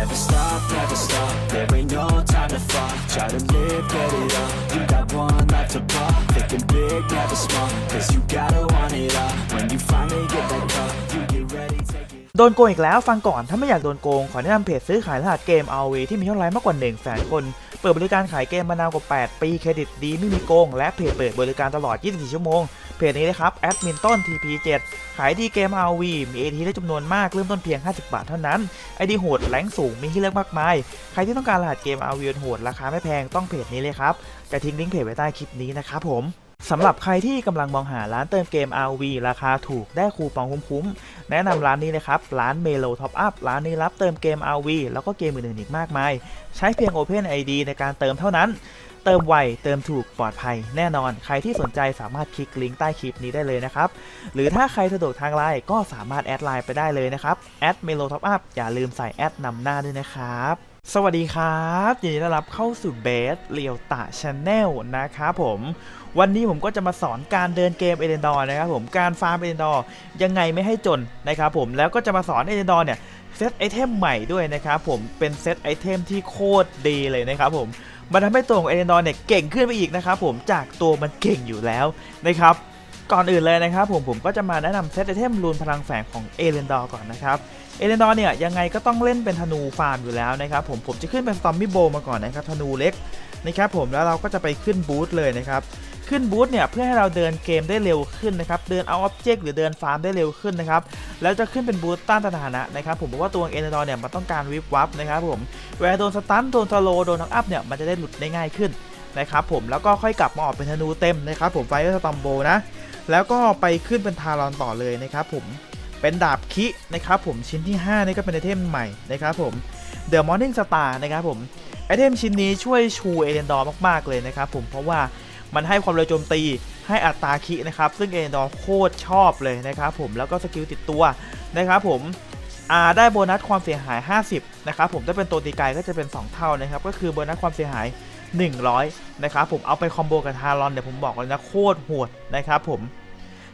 Never stop, never stop. There ain't no time to fall. Try to live, get it up. You got one life to pop. Thinking big, never small. Cause you gotta want it all. When you finally get that cup you get ready, take it. โดนโกงอีกแล้วฟังก่อนถ้าไม่อยากโดนโกง ขอแนะนำเพจซื้อขายรหัสเกม RV ที่มียอดไลค์มากกว่า1แสนคน เปิดบริการขายเกมมานานกว่า 8 ปีเครดิตดีไม่มีโกง และเพจเปิดบริการตลอด 24 ชั่วโมง เพจนี้นะครับแอดมินต้น TP7 ขายดีเกม RV มี AT ได้จำนวนมากเริ่มต้นเพียง 50 บาทเท่านั้นไอดีโหดแรงสูงมีให้เลือกมากมาย ใครที่ต้องการรหัสเกม RV โหดราคาไม่แพงต้องเพจนี้เลยครับจะทิ้งลิงก์เพจไว้ใต้คลิปนี้นะครับผม สำหรับใครที่กำลังมองหาร้านเติมเกม RV ราคาถูกได้คูปองคุ้มๆ แนะนำร้านนี้เลยครับ ร้าน Melo Top Up ร้านนี้รับเติมเกม RV แล้วก็เกมอื่นๆอีกมากมาย ใช้เพียง Open ID ในการเติมเท่านั้น เติมไว เติมถูกปลอดภัยแน่นอน ใครที่สนใจสามารถคลิกลิงก์ใต้คลิปนี้ได้เลยนะครับ หรือถ้าใครสะดวกทางไลน์ก็สามารถแอดไลน์ไปได้เลยนะครับแอด Melo Top Up อย่าลืมใส่แอดนำหน้าด้วยนะครับ สวัสดีครับยินดีต้อนรับเข้าสู่เบสเรียวตะชาแนลนะครับผม วันนี้ผมก็จะมาสอนการเดินเกมเอเดนดอร์นะครับผมการฟาร์มเอเดนดอร์ยังไงไม่ให้จนนะครับผมแล้วก็จะมาสอนเอเดนดอร์เนี่ยเซตไอเทมใหม่ด้วยนะครับผมเป็นเซตไอเทมที่โคตรดีเลยนะครับผมมันทำให้ตัวของเอเดนดอร์เนี่ยเก่งขึ้นไปอีกนะครับผมจากตัวมันเก่งอยู่แล้วนะครับก่อนอื่นเลยนะครับผมผมก็จะมาแนะนำเซตไอเทมรูนพลังแฝงของเอเดนดอร์ก่อนนะครับ เอเลนดอร์เนี่ยยังไงก็ต้องเล่นเป็นธนูฟาร์มอยู่แล้วนะครับผมผมจะขึ้นเป็นสตอมมี่โบมาก่อนนะครับธนูเล็กนะครับผมแล้วเราก็จะไปขึ้นบูธเลยนะครับขึ้นบูธเนี่ยเพื่อให้เราเดินเกมได้เร็วขึ้นนะครับเดินเอาอ็อบเจกต์หรือเดินฟาร์มได้เร็วขึ้นนะครับแล้วจะขึ้นเป็นบูธต้านสถานะนะครับผมบอกว่าตัวเอเลนดอร์เนี่ยมันต้องการวิบวับนะครับผมเวลาโดนสตันโดนสโลโดนน็อกอัพเนี่ยมันจะได้หลุดได้ง่ายขึ้นนะครับผมแล้วก็ค่อยกลับมาออกเป็นธนูเต็มนะครับผมไฟสตอมโบนะแล้วก็ไปขึ้นเป็นทารอนต่อเลยนะครับผม เป็นดาบคินะครับผมชิ้นที่ 5 นี่ก็เป็นไอเทมใหม่นะครับผม The Morning Star นะครับผมไอเทมชิ้นนี้ช่วยชูเอเดนดอร์มากๆเลยนะครับผมเพราะว่ามันให้ความเร็วโจมตีให้อัตราคินะครับซึ่งเอเดนดอร์โคตรชอบเลยนะครับผมแล้วก็สกิลติดตัวนะครับผมอาได้โบนัสความเสียหาย 50 นะครับผมถ้าเป็นตัวตีไกลก็จะเป็น 2 เท่านะครับก็คือโบนัสความเสียหาย 100 นะครับผมเอาไปคอมโบกับทารอนเนี่ยวผมบอกเลยนะโคตรโหดนะครับผม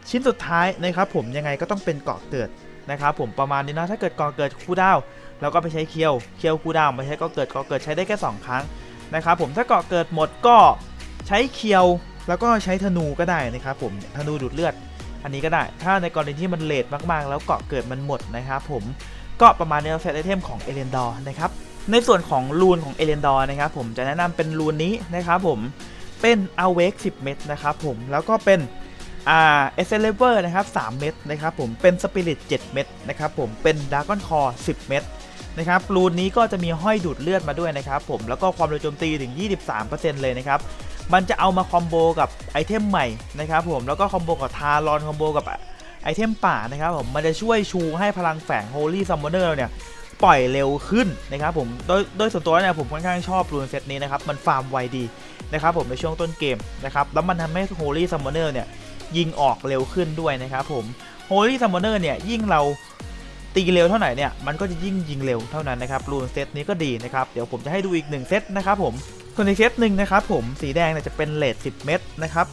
ชิ้นสุดท้ายนะครับผมยังไงก็ต้องเป็นเกาะเกิดนะครับผมประมาณนี้นะถ้าเกิดเกาะเกิดคูลดาวเราก็ไปใช้เคียวเคียวคูลดาวไม่ใช้เกาะเกิดเกาะเกิดใช้ได้แค่ 2 ครั้งนะครับผมถ้าเกาะเกิดหมดก็ใช้เคียวแล้วก็ใช้ธนูก็ได้นะครับผมธนูดูดเลือด อันนี้ก็ได้ ถ้าในกรณีที่มันเลทมากๆ แล้วเกาะเกิดมันหมดนะครับผมก็ประมาณนี้เราเซตไอเทมของเอเลนดอร์นะครับในส่วนของรูนของเอเลนดอร์นะครับผมจะแนะนำเป็นรูนนี้นะครับผมเป็นอเวก10 เม็ดนะครับผมแล้วก็เป็น อ่าเอเซเลเวอร์นะครับ3เม็ดนะครับผมเป็นสปิริต7เม็ดนะครับผมเป็นดากอนคอร์10 เม็ดนะครับรูนนี้ก็จะมีห้อยดูดเลือดมาด้วยนะครับผมแล้วก็ความเร็วโจมตีถึง 23%เลยนะครับมันจะเอามาคอมโบกับไอเทมใหม่นะครับผมแล้วก็คอมโบกับทารอนคอมโบกับไอเทมป่านะครับผมมันจะช่วยชูให้พลังแฝง Holy Summoner เนี่ยปล่อยเร็วขึ้นนะครับผมโดยโดยส่วนตัวเนี่ยผมค่อนข้างชอบรูนเซตนี้นะครับมันฟาร์มไวดีนะครับผมในช่วงต้นเกมนะครับแล้วมันทำให้ Holy Summoner เนี่ย ยิงออกเร็วขึ้นด้วยนะครับผม Holy Summoner เนี่ยยิ่งเราตีเร็วเท่าไหร่เนี่ยมันก็จะยิ่งยิงเร็วเท่านั้นนะครับรูนเซตนี้ก็ดีนะครับเดี๋ยวผมจะให้ดูอีก 1 เซตนะครับผมส่วนในเซตหนึ่งนะครับผมสีแดงเนี่ยจะเป็นเลท10 เม็ดนะครับ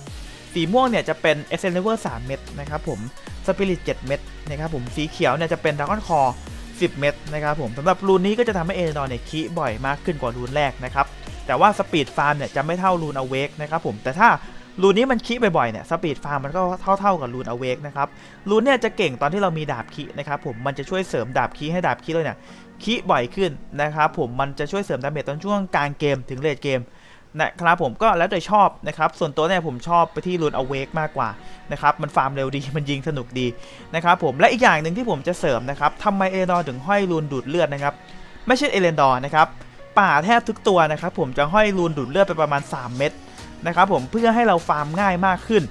สีม่วงเนี่ยจะเป็น e s s e n c e l3 เม็ดนะครับผม Spirit 7เม็ดนะครับผมสีเขียวเนี่ยจะเป็น Dragon Core 10 เม็ดนะครับผมสำหรับรูนนี้ก็จะทำให้เอเดอนเนี่ยคีบ่อยมากขึ้นกว่ารูนแรกนะครับแต่ว่าสปีดฟาร์มเนี่ยจะไม่เท่ารูนอเวกนะครับผมแต่ถ้า รูนนี้มันคีบ่อยๆเนี่ยสปีดฟาร์มมันก็เท่าๆกับรูนอเวกนะครับรูนเนี่ยจะเก่งตอนที่เรามีดาบคีนะครับผมมันจะช่วยเสริมดาบคีให้ดาบคีเลยเนี่ยคีบ่อยขึ้นนะครับผมมันจะช่วยเสริมดาเมจตอนช่วงกลางเกมถึงเลทเกมนะครับผมก็แล้วแต่ชอบนะครับส่วนตัวเนี่ยผมชอบไปที่รูนอเวกมากกว่านะครับมันฟาร์มเร็วดีมันยิงสนุกดีนะครับผมและอีกอย่างหนึ่งที่ผมจะเสริมนะครับทำไมเอเลนดอร์ถึงห้อยรูนดูดเลือดนะครับไม่ใช่เอเลนดอร์นะครับป่าแทบทุกตัวนะครับผมจะห้อยรูนดูดเลือดไปประมาณ 3 เม็ด นะครับผมเพื่อให้เราฟาร์มง่ายมากขึ้น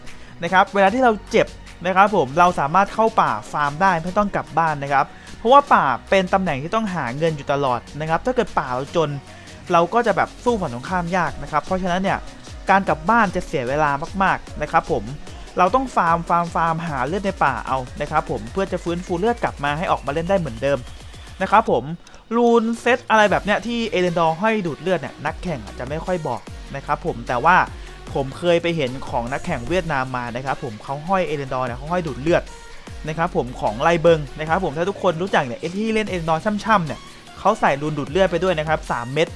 นะครับเวลาที่เราเจ็บนะครับผมเราสามารถเข้าป่าฟาร์มได้ไม่ต้องกลับบ้านนะครับเพราะว่าป่าเป็นตำแหน่งที่ต้องหาเงินอยู่ตลอดนะครับถ้าเกิดป่าเราจน เราก็จะแบบสู้ฝั่งตรงข้ามยากนะครับเพราะฉะนั้นเนี่ยการกลับบ้านจะเสียเวลามากๆนะครับผมเราต้องฟาร์มฟาร์มฟาร์มหาเลือดในป่าเอานะครับผมเพื่อจะฟื้นฟูเลือดกลับมาให้ออกมาเล่นได้เหมือนเดิมนะครับผมรูนเซตอะไรแบบเนี้ยที่เอเดนดอร์ห้อยดูดเลือดเนี่ยนักแข่งอาจจะไม่ค่อยบอกนะครับผมแต่ว่า ผมเคยไปเห็นของนักแข่งเวียดนามมานะครับผมเขาห้อยเอเดนดอร์เนี่ยเขาห้อยดูดเลือดนะครับผมของไลเบิงนะครับผมถ้าทุกคนรู้จักเนี่ยไอ้ที่เล่นเอเดนดอร์ช่ำๆเนี่ยเขาใส่รูนดูดเลือดไปด้วยนะครับ3เม็ด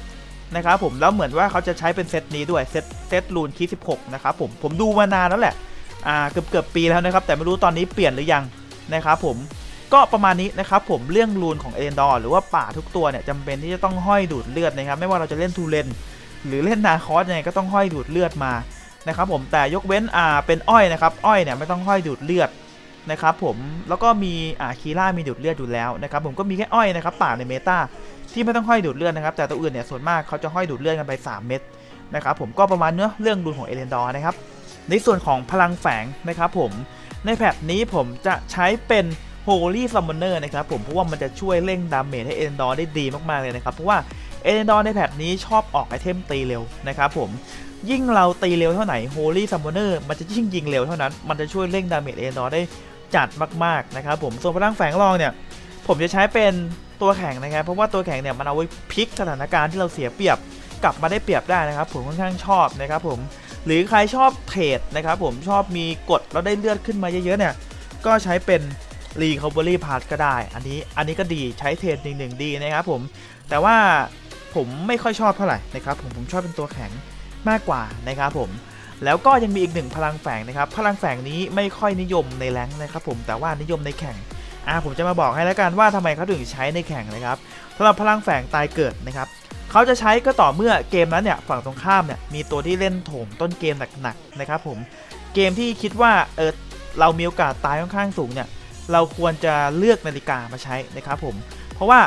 นะครับผมแล้วเหมือนว่าเขาจะใช้เป็นเซตนี้ด้วยเซตเซตรูนคี16นะครับผมผมดูมานานแล้วแหละอ่าเกือบเกือบปีแล้วนะครับแต่ไม่รู้ตอนนี้เปลี่ยนหรือยังนะครับผมก็ประมาณนี้นะครับผมเรื่องรูนของเอเดนดอร์หรือว่าป่าทุกตัวเนี่ยจำเป็นที่จะต้องห้อยดูดเลือดนะครับไม่ว่าเราจะเล่นทูเลน หรือเล่นนาคอสยังไงก็ต้องห้อยดูดเลือดมานะครับผมแต่ยกเว้นอ่าเป็นอ้อยนะครับอ้อยเนี่ยไม่ต้องห้อยดูดเลือดนะครับผมแล้วก็มีอ่าคีร่ามีดูดเลือดอยู่แล้วนะครับผมก็มีแค่อ้อยนะครับป่าในเมตาที่ไม่ต้องห้อยดูดเลือดนะครับแต่ตัวอื่นเนี่ยส่วนมากเขาจะห้อยดูดเลือดกันไป 3 เม็ดนะครับผมก็ประมาณเนื้อเรื่องรูนของเอเดนดอร์นะครับในส่วนของพลังแฝงนะครับผมในแพทนี้ผมจะใช้เป็น Holy Summoner นะครับผมเพราะว่ามันจะช่วยเร่งดาเมจให้เอเดนดอร์ได้ดีมากๆเลยนะครับเพราะว่า เอเดนดอร์ในแพทนี้ชอบออกไอเทมตีเร็วนะครับผมยิ่งเราตีเร็วเท่าไหร่ Holy Summoner มันจะยิ่งยิงเร็วเท่านั้น มันจะช่วยเร่งดาเมจเอเดนดอร์ได้จัดมากๆนะครับผมส่วนพลังแฝงรองเนี่ยผมจะใช้เป็นตัวแข่งนะครับ เพราะว่าตัวแข่งเนี่ยมันเอาไว้พลิกสถานการณ์ที่เราเสียเปรียบกลับมาได้เปรียบได้นะครับ ผมค่อนข้างชอบนะครับผมหรือใครชอบเทรดนะครับผมชอบมีกดแล้วได้เลือดขึ้นมาเยอะๆเนี่ยก็ใช้เป็น Recovery Pass ก็ได้ อันนี้อันนี้ก็ดีใช้เทรดหนึ่งหนึ่งดีนะครับผมแต่ว่า ผมไม่ค่อยชอบเท่าไหร่นะครับผมผมชอบเป็นตัวแข็งมากกว่านะครับผมแล้วก็ยังมีอีกหนึ่งพลังแฝงนะครับ พลังแฝงนี้ไม่ค่อยนิยมในแรงนะครับผมแต่ว่านิยมในแข่งอ่าผมจะมาบอกให้แล้วกันว่าทำไมเขาถึงใช้ในแข่งนะครับสำหรับพลังแฝงตายเกิดนะครับเขาจะใช้ก็ต่อเมื่อเกมนั้นเนี่ยฝั่งตรงข้ามเนี่ยมีตัวที่เล่นโถมต้นเกมหนักๆนะครับผมเกมที่คิดว่าเออเรามีโอกาสตายค่อนข้างสูงเนี่ยเราควรจะเลือกนาฬิกามาใช้นะครับผมเพราะว่า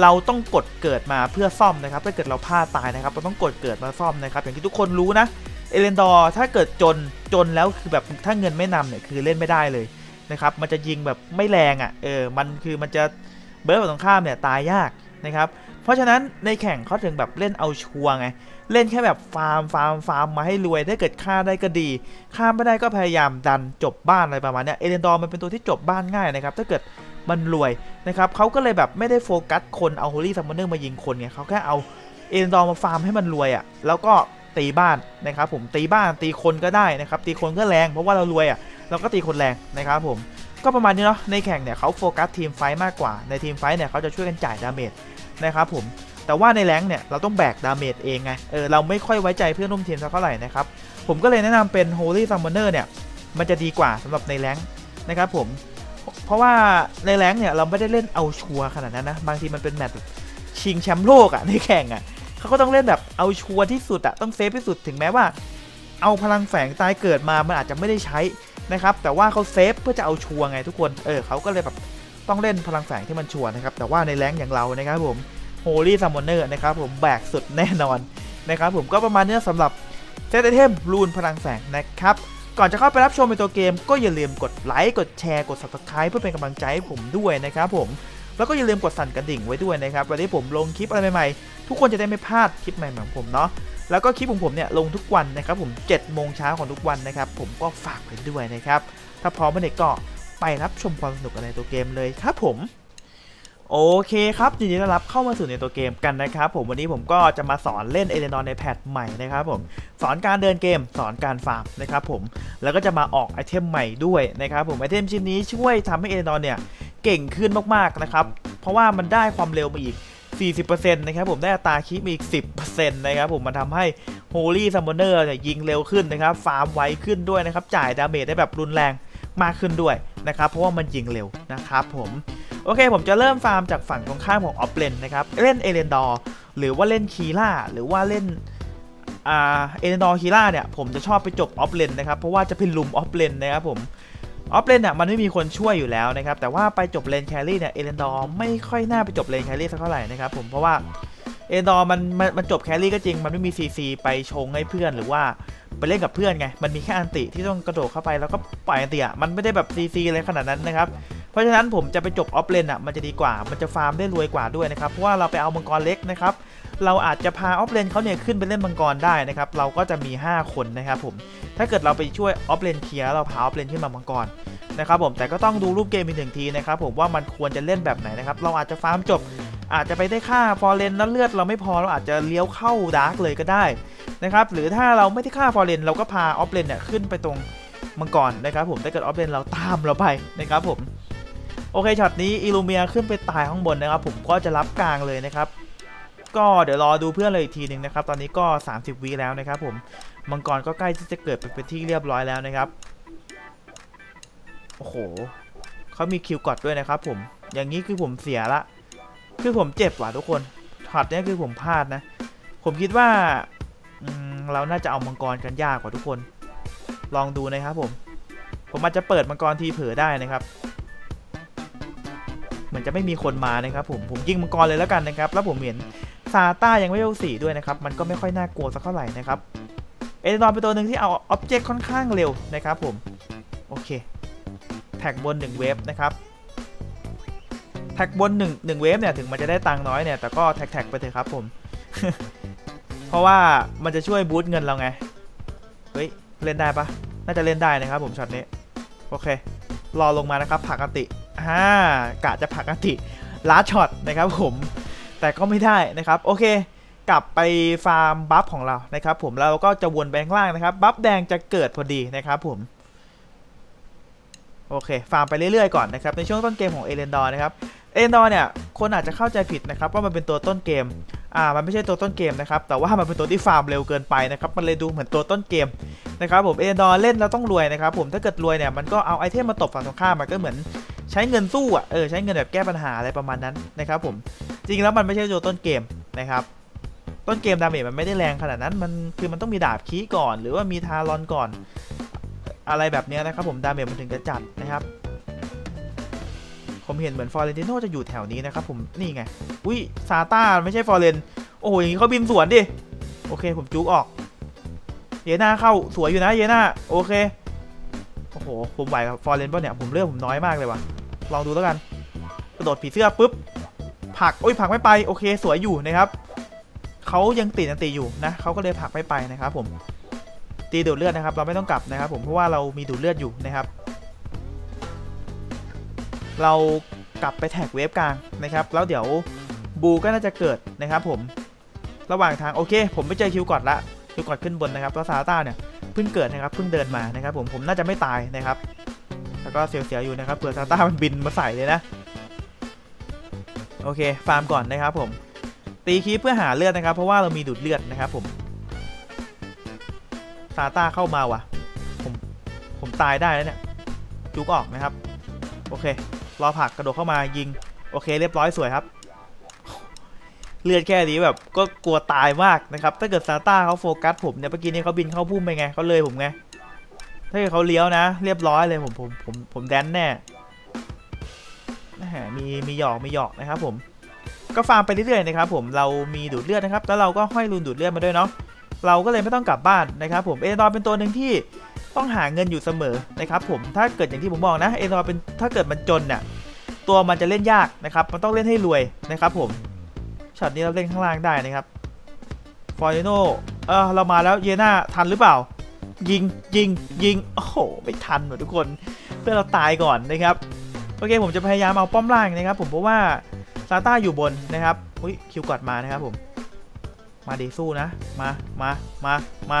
เราต้องกดเกิดมาเพื่อซ่อมนะครับ ถ้าเกิดเราพลาดตายนะครับ เราต้องกดเกิดมาซ่อมนะครับ อย่างที่ทุกคนรู้นะ เอเลนดอร์ถ้าเกิดจนจนแล้วคือแบบถ้าเงินไม่นำเนี่ยคือเล่นไม่ได้เลยนะครับ มันจะยิงแบบไม่แรงอะ่ะ เออ มันคือมันจะเบิร์ดฝั่งตรงข้ามเนี่ยตายยากนะครับ เพราะฉะนั้นในแข่งเขาถึงแบบเล่นเอาชัวร์ไง เล่นแค่แบบฟาร์มฟาร์มฟาร์มมาให้รวย ถ้าเกิดฆ่าได้ก็ดี ฆ่าไม่ได้ก็พยายามดันจบบ้านอะไรประมาณนี้เอเดนดอร์มันเป็นตัวที่จบบ้านง่ายนะครับ ถ้าเกิด มันรวยนะครับเขาก็เลยแบบไม่ได้โฟกัสคนเอาโฮลี่ซัมมอนเนอร์มายิงคนไงเขาแค่เอาเอเดนดอร์มาฟาร์มให้มันรวยอะ่ะแล้วก็ตีบ้านนะครับผมตีบ้านตีคนก็ได้นะครับตีคนก็แรงเพราะว่าเรารวยอะ่ะเราก็ตีคนแรงนะครับผมก็ประมาณนี้เนาะในแข่งเนี่ยเขาโฟกัสทีมไฟมากกว่าในทีมไฟเนี่ยเขาจะช่วยกันจ่ายดาเมจนะครับผมแต่ว่าในแรงเนี่ยเราต้องแบกดาเมจเองไงเออเราไม่ค่อยไว้ใจเพื่อนร่วมทีมสักเท่าไหร่นะครับผมก็เลยแนะนำเป็น Holy Summoner เนี่ยมันจะดีกว่าสำหรับในแรงนะครับผม เพราะว่าในแรงเนี่ยเราไม่ได้เล่นเอาชัวขนาดนั้นนะ บางทีมันเป็นแมตช์ชิงแชมป์โลกอะในแข่งอะเขาก็ต้องเล่นแบบเอาชัวที่สุดอะต้องเซฟที่สุดถึงแม้ว่า เอาพลังแฝงตายเกิดมามันอาจจะไม่ได้ใช้นะครับ แต่ว่าเขาเซฟเพื่อจะเอาชัวไงทุกคนเออเขาก็เลยแบบต้องเล่นพลังแฝงที่มันชัวนะครับแต่ว่าในแรงอย่างเรานะครับผม Holy Summoner นอร์นะครับผมแบกสุดแน่นอนนะครับผมก็ประมาณนี้สำหรับเซตไอเทมรูนพลังแฝงนะครับ ก่อนจะเข้าไปรับชมในตัวเกม ก็อย่าลืมกดไลค์กดแชร์กด Subscribe เพื่อเป็นกำลังใจให้ผมด้วยนะครับผมแล้วก็อย่าลืมกดสั่นกระดิ่งไว้ด้วยนะครับวันนี้ผมลงคลิปอะไรใหม่ๆ ทุกคนจะได้ไม่พลาดคลิปใหม่ของผมเนาะแล้วก็คลิปของผมเนี่ยลงทุกวันนะครับผม7โมงเช้าของทุกวันนะครับผมก็ฝากไว้ด้วยนะครับถ้าพร้อมเมื่อไหร่ก็ไปรับชมความสนุกในตัวเกมเลยครับผม โอเคครับยินดีต้อนรับเข้ามาสู่ในตัวเกมกันนะครับผมวันนี้ผมก็จะมาสอนเล่นเอเลนอนในแพทใหม่นะครับผมสอนการเดินเกมสอนการฟาร์มนะครับผมแล้วก็จะมาออกไอเทมใหม่ด้วยนะครับผมไอเทมชิ้นนี้ช่วยทำให้เอเลนอนเนี่ยเก่งขึ้นมากๆนะครับเพราะว่ามันได้ความเร็วมาอีก 40%นะครับผมได้อัตราคิดมาอีก 10%นะครับผมมันทำให้ Holy Summoner เนี่ยยิงเร็วขึ้นนะครับฟาร์มไวขึ้นด้วยนะครับจ่ายดาเมจได้แบบรุนแรงมากขึ้นด้วยนะครับเพราะว่ามันยิงเร็วนะครับผม โอเค ผมจะเริ่มฟาร์มจากฝั่งตรงข้ามของออฟเลนนะครับ เล่นเอเลนดอร์หรือว่าเล่นคีล่าหรือว่าเล่นอ่าเอเลนดอร์คีล่าเนี่ยผมจะชอบไปจบออฟเลนนะครับเพราะว่าจะเป็นลุมออฟเลนนะครับผมออฟเลนเนี่ยมันไม่มีคนช่วยอยู่แล้วนะครับแต่ว่าไปจบเลนแครี่เนี่ยเอเลนดอร์ไม่ค่อยน่าไปจบเลนแครี่สักเท่าไหร่นะครับผมเพราะว่าเอเลนดอร์มันมันมันจบแครี่ก็จริง มันไม่มีซีซีไปชงให้เพื่อนหรือว่าไปเล่นกับเพื่อนไง มันมีแค่อันติที่ต้องกระโดดเข้าไปแล้วก็ปล่อยอันติอะ มันไม่ได้แบบซีซีอะไรขนาดนั้นนะครับ เพราะฉะนั้นผมจะไปจบออฟเลนอะมันจะดีกว่ามันจะฟาร์มได้รวยกว่าด้วยนะครับเพราะว่าเราไปเอามังกรเล็กนะครับเราอาจจะพาออฟเลนเขาเนี่ยขึ้นไปเล่นมังกรได้นะครับเราก็จะมี 5 คนนะครับผมถ้าเกิดเราไปช่วยออฟเลนเคลียร์เราพาออฟเลนขึ้นมามังกรนะครับผมแต่ก็ต้องดูรูปเกมอีกหนึ่งทีนะครับผมว่ามันควรจะเล่นแบบไหนนะครับเราอาจจะฟาร์มจบ อาจจะไปได้ค่าฟอร์เรนแล้วเลือดเราไม่พอเราอาจจะเลี้ยวเข้าดาร์กเลยก็ได้นะครับหรือถ้าเราไม่ได้ค่าฟอร์เรนเราก็พาออฟเลนเนี่ยขึ้นไปตรงมังกรนะครับผมถ้าเกิดออฟเลนเราตามเราไปนะครับผม โอเคช็อตนี้อิลูเมียขึ้นไปตายข้างบนนะครับ ผมก็จะรับกลางเลยนะครับ ก็เดี๋ยวรอดูเพื่อนเลยอีกทีหนึ่งนะครับ ตอนนี้ก็ 30วิแล้วนะครับ ผมมังกรก็ใกล้ที่จะเกิดเป็นที่เรียบร้อยแล้วนะครับโอ้โหเขามีคิวกอดด้วยนะครับ ผม อย่างนี้คือผมเสียละ คือผมเจ็บว่ะทุกคนช็อตนี้คือผมพลาดนะ ผมคิดว่าเราน่าจะเอามังกรกันยากกว่าทุกคน ลองดูนะครับผม ผมอาจจะเปิดมังกรทีเผลอได้นะครับ เหมือนจะไม่มีคนมานะครับผมผมยิงมังกรเลยแล้วกันนะครับ แล้วผมเห็นซาต้ายังไม่เวลสี่ด้วยนะครับ มันก็ไม่ค่อยน่ากลัวสักเท่าไหร่นะครับเอเดนอนเป็นตัวหนึ่งที่เอาอ็อบเจกต์ค่อนข้างเร็วนะครับผม โอเค แท็กบน 1 เวฟนะครับ แท็กบน1 1เวฟเนี่ยถึงมันจะได้ตังค์น้อยเนี่ยแต่ก็แท็กแท็กไปเถอะครับผม เพราะว่ามันจะช่วยบูสต์เงินเราไง เฮ้ย เล่นได้ปะน่าจะเล่นได้นะครับผมช็อตนี้ โอเค รอลงมานะครับผักอันติ อ่ากะจะผักอัติล้าช็อตนะครับผมแต่ก็ไม่ได้นะครับ โอเค กลับไปฟาร์มบัฟของเรานะครับ ผมเราก็จะวนไปข้างล่างนะครับ บัฟแดงจะเกิดพอดีนะครับผมโอเคฟาร์มไปเรื่อยๆก่อนนะครับ ในช่วงต้นเกมของเอเลนดอร์นะครับเอเลนดอร์เนี่ยคนอาจจะเข้าใจผิดนะครับ ว่ามันเป็นตัวต้นเกมอ่ามันไม่ใช่ตัวต้นเกมนะครับ แต่ว่ามันเป็นตัวที่ฟาร์มเร็วเกินไปนะครับ มันเลยดูเหมือนตัวต้นเกมนะครับผมเอเลนดอร์เล่นแล้วต้องรวยนะครับ ผมถ้าเกิดรวยเนี่ยมันก็เอาไอเทมมาตบฝั่งตรงข้ามมันก็เหมือน ใช้เงินสู้อะเออใช้เงินแบบแก้ปัญหาอะไรประมาณนั้นนะครับผมจริงแล้วมันไม่ใช่ตัวต้นเกมนะครับต้นเกมดาเมจมันไม่ได้แรงขนาดนั้นมันคือมันต้องมีดาบคีก่อน หรือว่ามีทารอนก่อน อะไรแบบนี้นะครับผมดาเมจมันถึงจะจัดนะครับผมเห็นเหมือนฟอร์เรนติโนจะอยู่แถวนี้นะครับผมนี่ไงอุ้ยซาต้าไม่ใช่ฟอร์เรนโอ้โหอย่างนี้เขาบินสวนดิโอเคผมจุกออกเยน่าเข้าสวยอยู่นะเยน่าโอเคโอ้โหผมไหวกับฟอร์เรนป่ะเนี่ยผมเลือกผมน้อยมากเลยว่ะ ลองดูแล้วกัน กระโดดผีเสื้อปุ๊บผักโอ้ยผักไม่ไปโอเคสวยอยู่นะครับเขายังติดยังตีอยู่นะเขาก็เลยผักไม่ไปนะครับผมตีดูดเลือดนะครับ เราไม่ต้องกลับนะครับ ผมเพราะว่าเรามีดูดเลือดอยู่นะครับ เรากลับไปแท็กเวฟกลางนะครับ แล้วเดี๋ยวบูก็น่าจะเกิดนะครับผมระหว่างทางโอเค ผมไม่เจอคิวกอดละคิวกอดขึ้นบนนะครับแล้วซาต้าเนี่ยเพิ่งเกิดนะครับเพิ่งเดินมานะครับ ผมผมน่าจะไม่ตายนะครับ แล้วก็เสียวๆอยู่นะครับเผื่อซาต้ามันบินมาใส่เลยนะ โอเค ฟาร์มก่อนนะครับผม ตีคีเพื่อหาเลือดนะครับ เพราะว่าเรามีดูดเลือดนะครับผมซาต้าเข้ามาว่ะ ผมผมตายได้แล้วเนี่ย จุกออกนะครับ โอเค รอผักกระโดดเข้ามายิง โอเค เรียบร้อยสวยครับ เลือดแค่นี้แบบก็กลัวตายมากนะครับ ถ้าเกิดซาต้าเขาโฟกัสผมเนี่ยเมื่อกี้นี้เขาบินเข้าพุ่มไปไงเขาเลยผมไง ถ้าเกิดเขาเลี้ยวนะ เรียบร้อยเลยผมผมผมผมแดนแน่แหมมีมีหยอกมีหยอกนะครับผมก็ฟาร์มไปเรื่อยๆนะครับผมเรามีดูดเลือดนะครับ แล้วเราก็ห้อยรูนดูดเลือดมาด้วยเนาะเราก็เลยไม่ต้องกลับบ้านนะครับผมเอเดนอเป็นตัวหนึ่งที่ต้องหาเงินอยู่เสมอนะครับผมถ้าเกิดอย่างที่ผมบอกนะเอเดนอเป็นถ้าเกิดมันจนเนี่ยตัวมันจะเล่นยากนะครับ มันต้องเล่นให้รวยนะครับผมช็อตนี้เราเล่นข้างล่างได้นะครับฟอร์ดิโนเออเรามาแล้วเยน่าทันหรือเปล่า ยิงยิงยิงโอ้โหไม่ทันหมดทุกคนเพื่อเราตายก่อนนะครับโอเคผมจะพยายามเอาป้อมล่างนะครับ ผมเพราะว่าซาต้าอยู่บนนะครับอุ้ยคิวกอดมานะครับผมมาดีสู้นะมามามามา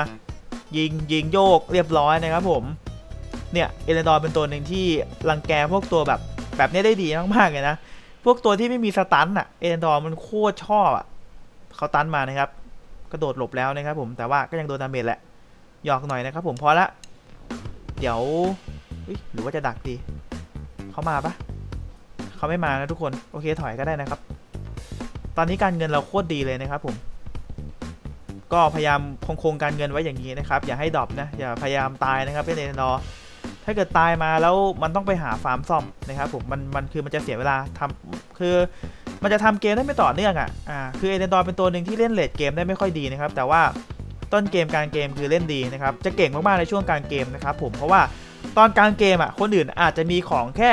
ยิงยิงโยกเรียบร้อยนะครับผมเนี่ยเอเลนดอร์เป็นตัวหนึ่งที่รังแกพวกตัวแบบแบบนี้ได้ดีมากๆเลยนะพวกตัวที่ไม่มีสตันอะเอเลนดอร์มันโคตรชอบอะเขาตันมานะครับกระโดดหลบแล้วนะครับผมแต่ว่าก็ยังโดนดาเมจแหละ หยอกหน่อยนะครับผมพอละ เดี๋ยวหรือว่าจะดักดี เขามาปะเขาไม่มานะทุกคน โอเคถอยก็ได้นะครับ ตอนนี้การเงินเราโคตรดีเลยนะครับผม ก็พยายามคงคงการเงินไว้อย่างนี้นะครับ อย่าให้ดรอปนะ อย่าพยายามตายนะครับเป็นเอนดอร์ถ้าเกิดตายมาแล้วมันต้องไปหาฟาร์มซ่อมนะครับผม มันมันคือมันจะเสียเวลาทำคือมันจะทำเกมได้ไม่ต่อเนื่องอะ อ่า คือเอเดนดอร์เป็นตัวหนึ่งที่เล่นเลดเกมได้ไม่ค่อยดีนะครับ แต่ว่า ต้นเกมกลางเกมคือเล่นดีนะครับจะเก่งมากๆในช่วงกลางเกมนะครับผมเพราะว่าตอนกลางเกมอะคนอื่นอาจจะมีของแค่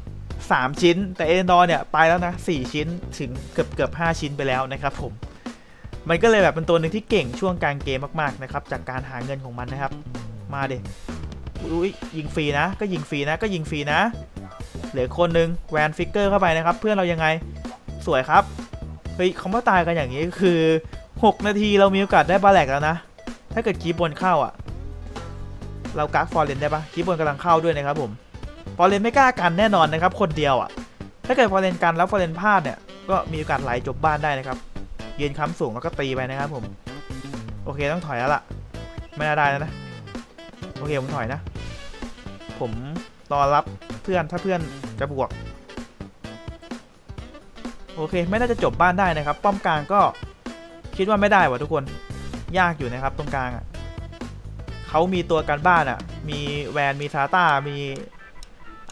3 ชิ้น แต่เอเดนดอร์เนี่ยไปแล้วนะ4ชิ้นถึงเกือบเกือบ5ชิ้นไปแล้วนะครับผมมันก็เลยแบบเป็นตัวหนึ่งที่เก่งช่วงกลางเกมมากๆนะครับจากการหาเงินของมันนะครับ มาเด็อุ้ยยิงฟรีนะ ก็ยิงฟรีนะก็ยิงฟรีนะ เหลือคนหนึ่งแวนฟิกเกอร์เข้าไปนะครับ เพื่อนเรายังไงสวยครับเฮ้ยเขามาตายกันอย่างนี้คือ 6 นาทีเรามีโอกาสได้บาแลกแล้วนะ ถ้าเกิดคีบบนเข้าอะ เรากักฟอร์เรนได้ปะคีบบนกำลังเข้าด้วยนะครับผมฟอร์เรนไม่กล้ากันแน่นอนนะครับ คนเดียวอะ ถ้าเกิดฟอร์เรนกันแล้วฟอร์เรนพลาดเนี่ย ก็มีโอกาสไหลจบบ้านได้นะครับ ยืนค้ำสูงแล้วก็ตีไปนะครับผม โอเคต้องถอยแล้วล่ะ ไม่น่าได้แล้วนะ โอเคผมถอยนะ ผมรอรับเพื่อนถ้าเพื่อนจะบวก โอเคไม่น่าจะจบบ้านได้นะครับ ป้อมกลางก็ คิดว่าไม่ได้ว่ะทุกคนยากอยู่นะครับตรงกลางอะเขามีตัวการบ้านอะ มีแวนมีซาต้ามี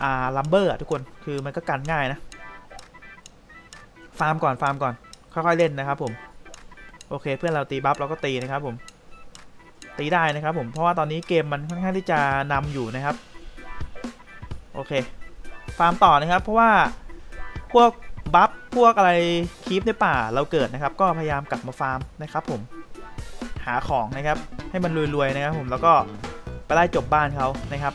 อ่าลัมเบอร์อะทุกคนคือมันก็กันง่ายนะฟาร์มก่อนฟาร์มก่อนค่อยๆเล่นนะครับผมโอเค เพื่อนเราตีบัฟเราก็ตีนะครับผมตีได้นะครับผมเพราะว่าตอนนี้เกมมันค่อนข้างที่จะนำอยู่นะครับ โอเค ฟาร์มต่อนะครับ เพราะว่าพวก วกอะไรคีปในป่าเราเกิดนะครับ ก็พยายามกลับมาฟาร์มนะครับ ผมหาของนะครับ ให้มันรวยๆนะครับ ผมแล้วก็ไปไล่จบบ้านเขานะครับ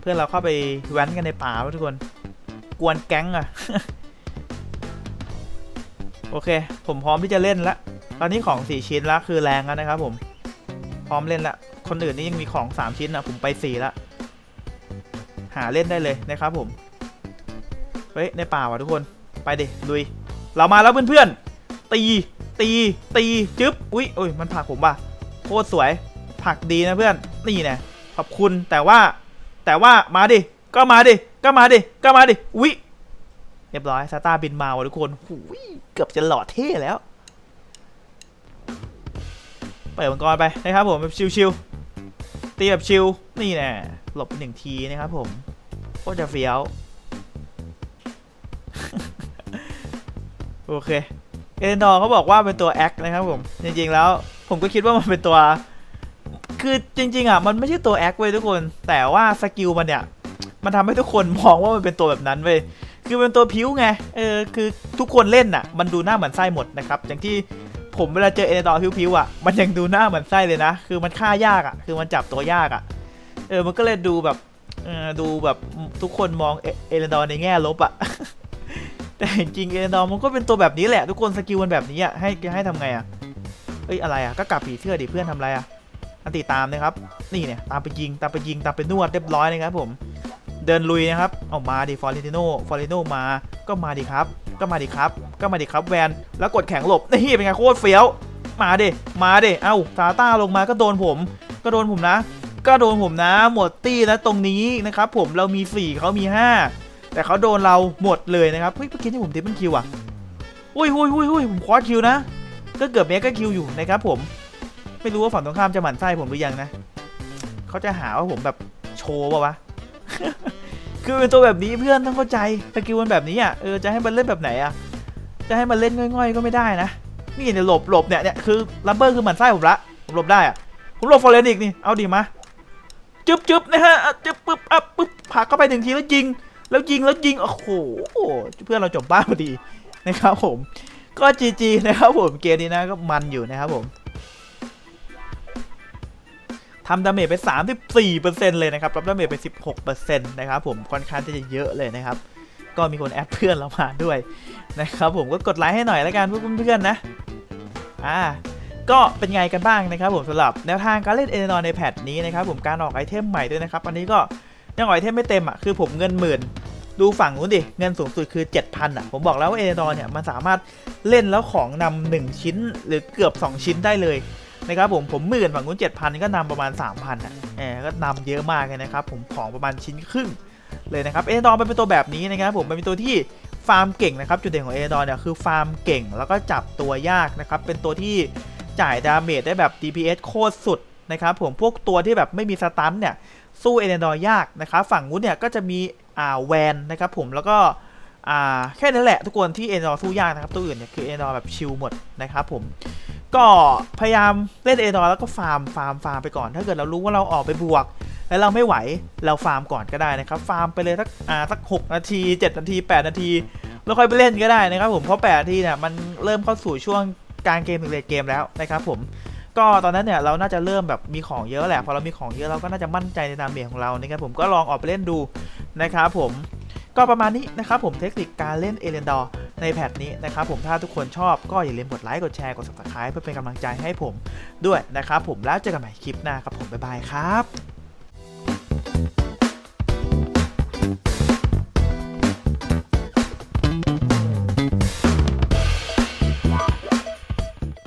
เพื่อนเราเข้าไปแว้นกันในป่าทุกคน กวนแก๊งอะโอเค ผมพร้อมที่จะเล่นล้วตอนนี้ของ 4 ชิ้นล้วคือแรงแล้วนะครับ ผม พร้อมเล่นละคนอื่นนี่ยังมีของ 3 ชิ้นอะผมไป4แล้วหาเล่นได้เลยนะครับผม เฮ้ยในป่าว่ะทุกคนไปดิลุย เรามาแล้วเพื่อนๆ ตี ตี ตีจึ๊บ อุ๊ยอุ้ย มันผักผมป่ะ โคตรสวย ผักดีนะเพื่อน นี่แน่ขอบคุณ แต่ว่า แต่ว่า มาดิ ก็มาดิ ก็มาดิ ก็มาดิ อุ๊ยเรียบร้อย ซาตาบินมาว่ะทุกคนหูยเกือบจะหล่อเท่แล้ว เปิดมังกรไปนะครับผมแบบชิวๆตีแบบชิว นี่แน่หลบไปหนึ่งทีนะครับผม โคตรจะเฟี้ยว โอเค เอเดนดอร์เขาบอกว่าเป็นตัวแอคนะครับผม จริงๆแล้ว ผมก็คิดว่ามันเป็นตัว คือจริง ๆอะมันไม่ใช่ตัวแอคเว้ยทุกคน แต่ว่าสกิลมันเนี่ย มันทำให้ทุกคนมองว่ามันเป็นตัวแบบนั้นเว้ย คือเป็นตัวผิวไง เออ คือทุกคนเล่นน่ะ มันดูหน้าเหมือนไส้หมดนะครับ อย่างที่ผมเวลาเจอเอเนดอร์ผิวๆอะ มันยังดูหน้าเหมือนไส้เลยนะ คือมันฆ่ายากอะ คือมันจับตัวยากอะ เออ มันก็เลยดูแบบดูแบบทุกคนมองเอเอเนดอร์ในแง่ลบอะ แต่จริงเอเนดอร์มันก็เป็นตัวแบบนี้แหละ ทุกคนสกิลมันแบบนี้อะให้ให้ทำไงอะเอ้ยอะไรอะก็กลับผีเสื้อดิเพื่อนทำอะไรอะอันติตามนะครับ นี่เนี่ยตามไปยิงตามไปยิงตามไปนวดเรียบร้อยนะครับผมเดินลุยนะครับออกมาดิฟอร์เรนติโนฟอร์เรนติโนมาก็มาดิครับ ก็มาดิครับ ก็มาดิครับแวนแล้วกดแข็งหลบนี่เป็นไงโคตรเฟี้ยวมาดิมาดิเอ้าซาต้าลงมาก็โดนผม ก็โดนผมนะ ก็โดนผมนะ หมดตี้แล้วตรงนี้นะครับผมเรามี 4เขามี 5 แต่เขาโดนเราหมดเลยนะครับเฮ้ยเมื่อกี้ที่ผมทิปเป็นคิวอะอุ้ยอุ้ยอุ้ยอุ้ยผมคว้าคิวนะ ก็เกือบเมกก็คิวอยู่นะครับผมไม่รู้ว่าฝั่งตรงข้ามจะหมั่นไส้ผมหรือยังนะเขาจะหาว่าผมแบบโชว์ป่าวะคือเป็นตัวแบบนี้เพื่อนต้องเข้าใจสกิลมันแบบนี้อะเออจะให้มันเล่นแบบไหนอะจะให้มันเล่นง่อยๆ ก็ไม่ได้นะนี่เนี่ยหลบหลบเนี่ยเนี่ยคือลัมเบอร์คือหมันไส้ผมละผมหลบได้อะผมหลบฟอร์เรนอีกนี่เอาดีมาจึ๊บจึ๊บนะฮะจึ๊บปึ๊บอัพปึ๊บผักเข้าไปหนึ่งทีแล้วยิง แล้วยิงแล้วยิงโอ้โหเพื่อนเราจบบ้านพอดีนะครับผมก็จีจีนะครับผมเกมนี้นะก็มันอยู่นะครับผมทำดาเมจไป 34%เลยนะครับ รับดาเมจไป 16%นะครับผม ค่อนข้างที่จะเยอะเลยนะครับ ก็มีคนแอดเพื่อนเรามาด้วยนะครับผม ก็กดไลค์ให้หน่อยแล้วกันเพื่อนๆนะ อ่า ก็เป็นไงกันบ้างนะครับผมสำหรับแนวทางการเล่นเอเนนอในแพทนี้นะครับผม การออกไอเทมใหม่ด้วยนะครับ อันนี้ก็ ยังออกไอเทมไม่เต็มอะคือผมเงินหมื่นดูฝั่งนู้นดิ เงินสูงสุดคือ 7,000อะ ผมบอกแล้วว่าเอเนอเนี่ย มันสามารถเล่นแล้วของนำหนึ่งชิ้นหรือเกือบ 2 ชิ้นได้เลยนะครับผมผมหมื่นฝั่งนู้น7,000 ก็นำประมาณ 3,000อะแหมก็นำเยอะมากเลยนะครับ ผมของประมาณชิ้นครึ่งเลยนะครับเอเนอนเป็นตัวแบบนี้นะครับผมเป็นตัวที่ฟาร์มเก่งนะครับจุดเด่นของเอเนอเนี่ยคือฟาร์มเก่งแล้วก็จับตัวยากนะครับเป็นตัวที่จ่ายดาเมจได้แบบ DPS โคตรสุดนะครับผมพวกตัวที่แบบไม่มีสตันเนี่ย สู้เอเนดอยากนะครับฝั่งนู้นเนี่ยก็จะมีอ่าแวนนะครับผมแล้วก็อ่าแค่นั้นแหละทุกคนที่เอเนดอสู้ยากนะครับตัวอื่นเนี่ยคือเอเนดอแบบชิลหมดนะครับผมก็พยายามเล่นเอเนดอแล้วก็ฟาร์มฟาร์มฟาร์มไปก่อน ถ้าเกิดเรารู้ว่าเราออกไปบวก แล้วเราไม่ไหวเราฟาร์มก่อนก็ได้นะครับฟาร์มไปเลยสักอ่าสัก6นาที 7 นาที 8 นาทีแล้วค่อยไปเล่นก็ได้นะครับผมเพราะแปดนาทีเนี่ยมันเริ่มเข้าสู่ช่วงกลางเกมถึงเลทเกมแล้วนะครับผม ก็ตอนนั้นเนี่ยเราน่าจะเริ่มแบบมีของเยอะแหละพอเรามีของเยอะเราก็น่าจะมั่นใจในนามเมจของเรานะครับผมก็ลองออกไปเล่นดูนะครับผมก็ประมาณนี้นะครับผมเทคนิคการเล่นเอเลนดอร์ในแพทนี้นะครับผมถ้าทุกคนชอบก็อย่าลืมกดไลค์กดแชร์กด subscribe เพื่อเป็นกำลังใจให้ผมด้วยนะครับผมแล้วเจอกันใหม่คลิปหน้าครับผมบ๊ายบายครับ